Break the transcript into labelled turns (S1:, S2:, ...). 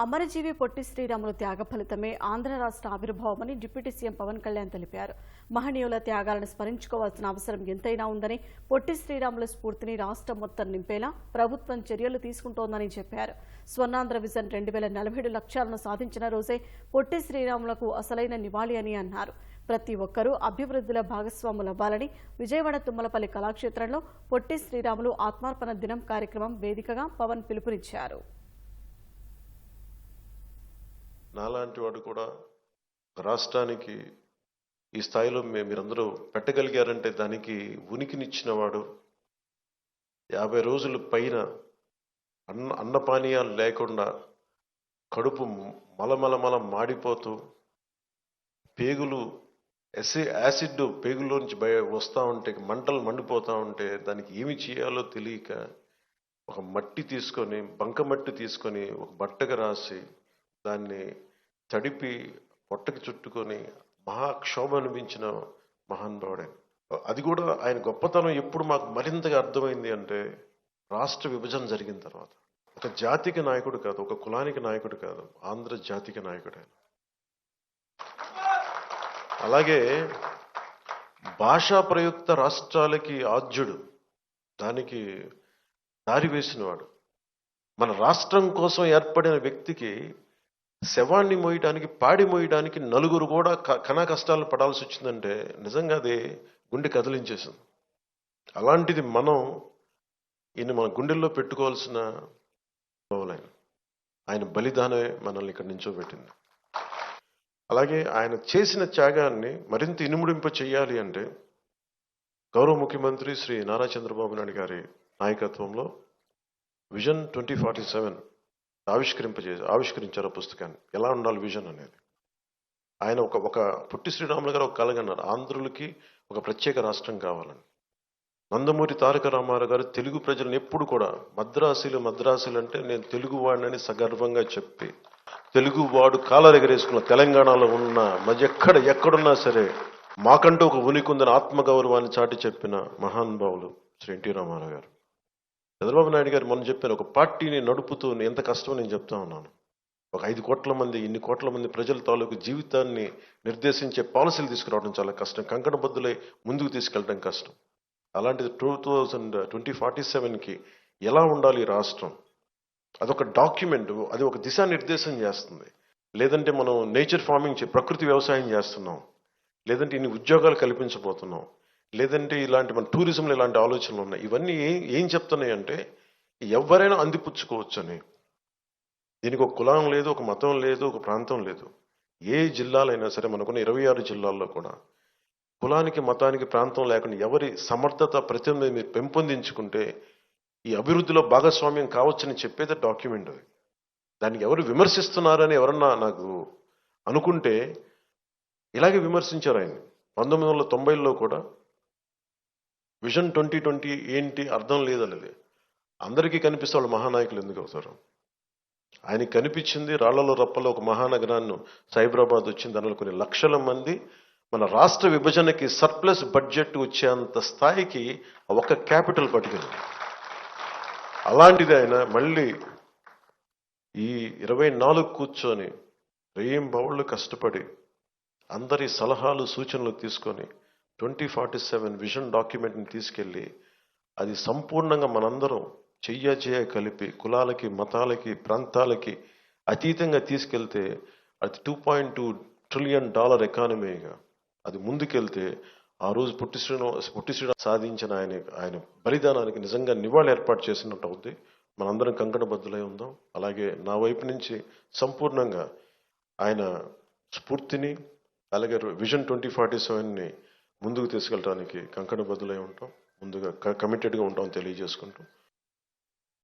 S1: అమరజీవి పొట్టి శ్రీరాములు త్యాగ ఫలితమే ఆంధ్ర రాష్ట్ర ఆవిర్భావమని డిప్యూటీ సీఎం పవన్ కళ్యాణ్ తెలిపారు. మహనీయుల త్యాగాలను స్మరించుకోవాల్సిన అవసరం ఎంతైనా ఉందని పొట్టి శ్రీరాముల స్ఫూర్తిని రాష్ట్రం మొత్తం నింపేలా ప్రభుత్వం చర్యలు తీసుకుంటోందని చెప్పారు. స్వర్ణాంధ్ర విజన్ రెండు వేల నలభై ఏడు లక్ష్యాలను సాధించిన రోజే పొట్టి శ్రీరాములకు అసలైన నివాళి అని అన్నారు. ప్రతి ఒక్కరూ అభివృద్ధిలో భాగస్వాములవ్వాలని విజయవాడ తుమ్మలపల్లి కళాక్షేత్రంలో పొట్టి శ్రీరాములు ఆత్మార్పణ దినం కార్యక్రమం వేదికగా పవన్ పిలుపునిచ్చారు.
S2: నాలాంటి వాడు కూడా రాష్ట్రానికి ఈ స్థాయిలో మే- మీరందరూ పెట్టగలిగారంటే దానికి ఉనికినిచ్చిన వాడు యాభై రోజులు పైన అన్న అన్నపానీయాలు లేకుండా కడుపు మలమలమల మాడిపోతూ పేగులు ఎసి యాసిడ్ పేగులోంచి బయ వస్తూ ఉంటే మంటలు మండిపోతూ ఉంటే దానికి ఏమి చేయాలో తెలియక ఒక మట్టి తీసుకొని బంక మట్టి తీసుకొని ఒక బట్టగా రాసి దాన్ని తడిపి పొట్టకి చుట్టుకొని మహాక్షోభ అనిపించిన మహానుభావుడే అది కూడా ఆయన గొప్పతనం ఎప్పుడు మాకు మరింతగా అర్థమైంది అంటే రాష్ట్ర విభజన జరిగిన తర్వాత. ఒక జాతికి నాయకుడు కాదు ఒక కులానికి నాయకుడు కాదు ఆంధ్ర జాతికి నాయకుడు ఆయన. అలాగే భాషా ప్రయుక్త రాష్ట్రాలకి ఆద్యుడు దానికి దారి వేసినవాడు. మన రాష్ట్రం కోసం ఏర్పడిన వ్యక్తికి శవాన్ని మోయడానికి పాడి మోయడానికి నలుగురు కూడా క- కనా కష్టాలు పడాల్సి వచ్చిందంటే నిజంగా అది గుండె కదిలించేసింది. అలాంటిది మనం ఈయన మన గుండెల్లో పెట్టుకోవాల్సిన ఆయన ఆయన బలిదానమే మనల్ని ఇక్కడ నించోబెట్టింది. అలాగే ఆయన చేసిన త్యాగాన్ని మరింత ఇనుముడింప చేయాలి అంటే గౌరవ ముఖ్యమంత్రి శ్రీ నారా చంద్రబాబు నాయుడు గారి నాయకత్వంలో విజన్ ట్వంటీ ఫార్టీ సెవెన్ ఆవిష్కరింపజే ఆవిష్కరించారు ఆ పుస్తకాన్ని. ఎలా ఉండాలి విజన్ అనేది? ఆయన ఒక ఒక పుట్టి శ్రీరాములు గారు ఒక కలగన్నారు ఆంధ్రులకి ఒక ప్రత్యేక రాష్ట్రం కావాలని. నందమూరి తారక రామారావు గారు తెలుగు ప్రజలను ఎప్పుడు కూడా మద్రాసులు మద్రాసులు అంటే నేను తెలుగు వాడినని సగర్వంగా చెప్పి తెలుగు వాడు కాలర్ ఎగరేసుకున్న తెలంగాణలో ఉన్న మధ్య ఎక్కడ ఎక్కడున్నా సరే మాకంటూ ఒక ఉనికి ఉందని ఆత్మగౌరవాన్ని చాటి చెప్పిన మహానుభావులు శ్రీ ఎన్టీ రామారావు గారు. చంద్రబాబు నాయుడు గారు మొన్న చెప్పాను ఒక పార్టీని నడుపుతూ ఎంత కష్టమో నేను చెప్తా ఉన్నాను. ఒక ఐదు కోట్ల మంది ఇన్ని కోట్ల మంది ప్రజల తాలూకు జీవితాన్ని నిర్దేశించే పాలసీలు తీసుకురావడం చాలా కష్టం. కంకణబద్దులై ముందుకు తీసుకెళ్ళడం కష్టం. అలాంటిది టూ థౌజండ్ ట్వంటీ ఫార్టీ సెవెన్కి ఎలా ఉండాలి రాష్ట్రం? అదొక డాక్యుమెంట్ అది ఒక దిశానిర్దేశం చేస్తుంది. లేదంటే మనం నేచర్ ఫార్మింగ్ చే- ప్రకృతి వ్యవసాయం చేస్తున్నాం. లేదంటే ఇన్ని ఉద్యోగాలు కల్పించబోతున్నాం. లేదంటే ఇలాంటి మన టూరిజంలో ఇలాంటి ఆలోచనలు ఉన్నాయి. ఇవన్నీ ఏం ఏం చెప్తున్నాయి అంటే ఎవరైనా అందిపుచ్చుకోవచ్చు అని దీనికి ఒక కులం లేదు ఒక మతం లేదు ఒక ప్రాంతం లేదు. ఏ జిల్లాలైనా సరే మనకున్న ఇరవై ఆరు జిల్లాల్లో కూడా కులానికి మతానికి ప్రాంతం లేకుండా ఎవరి సమర్థత ప్రతినిధి మీరు పెంపొందించుకుంటే ఈ అభివృద్ధిలో భాగస్వామ్యం కావచ్చని చెప్పేది డాక్యుమెంట్ అది. దానికి ఎవరు విమర్శిస్తున్నారని ఎవరన్నా నాకు అనుకుంటే ఇలాగే విమర్శించారు ఆయన పంతొమ్మిది వందల తొంభైలో కూడా విజన్ ట్వంటీ ట్వంటీ ఏంటి అర్థం లేదనేది. అందరికీ కనిపిస్తే వాళ్ళు మహానాయకులు ఎందుకు అవుతారు ఆయనకి కనిపించింది రాళ్ళలో రప్పలో ఒక మహానగరాన్ని సైబరాబాద్ వచ్చింది దానిలో కొన్ని లక్షల మంది మన రాష్ట్ర విభజనకి సర్ప్లస్ బడ్జెట్ వచ్చేంత స్థాయికి ఒక క్యాపిటల్ పట్టుకెళ్ళింది అలాంటిది ఆయన మళ్ళీ ఈ ఇరవై నాలుగు కూర్చొని రేయం బౌళ్ళు కష్టపడి అందరి సలహాలు సూచనలు తీసుకొని ట్వంటీ ఫార్టీ సెవెన్ విజన్ డాక్యుమెంట్ని తీసుకెళ్ళి అది సంపూర్ణంగా మనందరం చెయ్య చెయ్య కలిపి కులాలకి మతాలకి ప్రాంతాలకి అతీతంగా తీసుకెళ్తే అది two point two trillion dollar ఎకానమీగా అది ముందుకెళ్తే ఆ రోజు పుట్టి శ్రీరామ సాధించిన ఆయన ఆయన బలిదానానికి నిజంగా నివాళి ఏర్పాటు చేసినట్టు అవుద్ది. మనందరం కంకణబద్దులై ఉందాం. అలాగే నా వైపు నుంచి సంపూర్ణంగా ఆయన స్ఫూర్తిని అలాగే విజన్ ట్వంటీ ఫార్టీ సెవెన్ని ముందుకు తీసుకెళ్ళడానికి కంకణబద్దులై ఉంటాం ముందుగా కమిటెడ్గా ఉంటాం తెలియజేసుకుంటూ